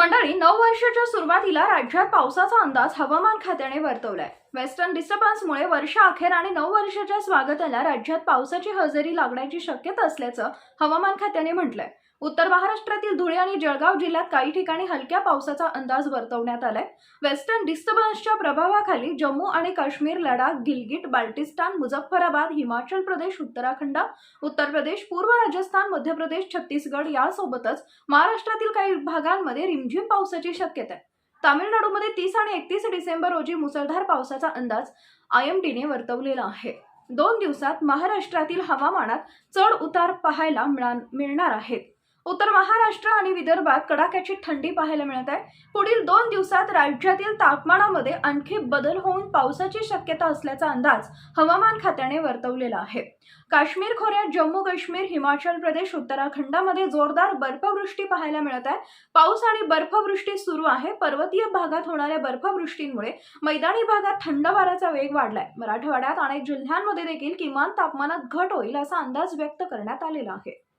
मंडळी नऊ वर्षाच्या सुरुवातीला राज्यात पावसाचा अंदाज हवामान खात्याने वर्तवलाय. वेस्टर्न डिस्टर्बन्समुळे वर्षाअखेर आणि नऊ वर्षाच्या स्वागताला राज्यात पावसाची हजेरी लागण्याची शक्यता असल्याचं हवामान खात्याने म्हटलंय. उत्तर महाराष्ट्रातील धुळे आणि जळगाव जिल्ह्यात काही ठिकाणी हलक्या पावसाचा अंदाज वर्तवण्यात आलाय. वेस्टर्न डिस्टर्बन्सच्या प्रभावाखाली जम्मू आणि काश्मीर लडाख गिलगिट बाल्टिस्तान मुझफ्फराबाद हिमाचल प्रदेश उत्तराखंड उत्तर प्रदेश पूर्व राजस्थान मध्य प्रदेश छत्तीसगड यासोबतच महाराष्ट्रातील काही भागांमध्ये रिमझिम पावसाची शक्यता आहे. तामिळनाडूमध्ये तीस आणि एकतीस डिसेंबर रोजी मुसळधार पावसाचा अंदाज आय एम डीने वर्तवलेला आहे. दोन दिवसात महाराष्ट्रातील हवामानात चढ उतार पाहायला मिळणार आहेत. उत्तर महाराष्ट्र आणि विदर्भात कडाक्याची थंडी पाहायला मिळत आहे. पुढील दोन दिवसात राज्यातील तापमानामध्ये आणखी बदल होऊन पावसाची शक्यता असल्याचा अंदाज हवामान खात्याने वर्तवलेला आहे. काश्मीर खोऱ्यात जम्मू काश्मीर हिमाचल प्रदेश उत्तराखंडामध्ये जोरदार बर्फवृष्टी पाहायला मिळत आहे. पाऊस आणि बर्फवृष्टी सुरू आहे. पर्वतीय भागात होणाऱ्या बर्फवृष्टींमुळे मैदानी भागात थंड वाऱ्याचा वेग वाढलाय. मराठवाड्यात अनेक जिल्ह्यांमध्ये देखील किमान तापमानात घट होईल असा अंदाज व्यक्त करण्यात आलेला आहे.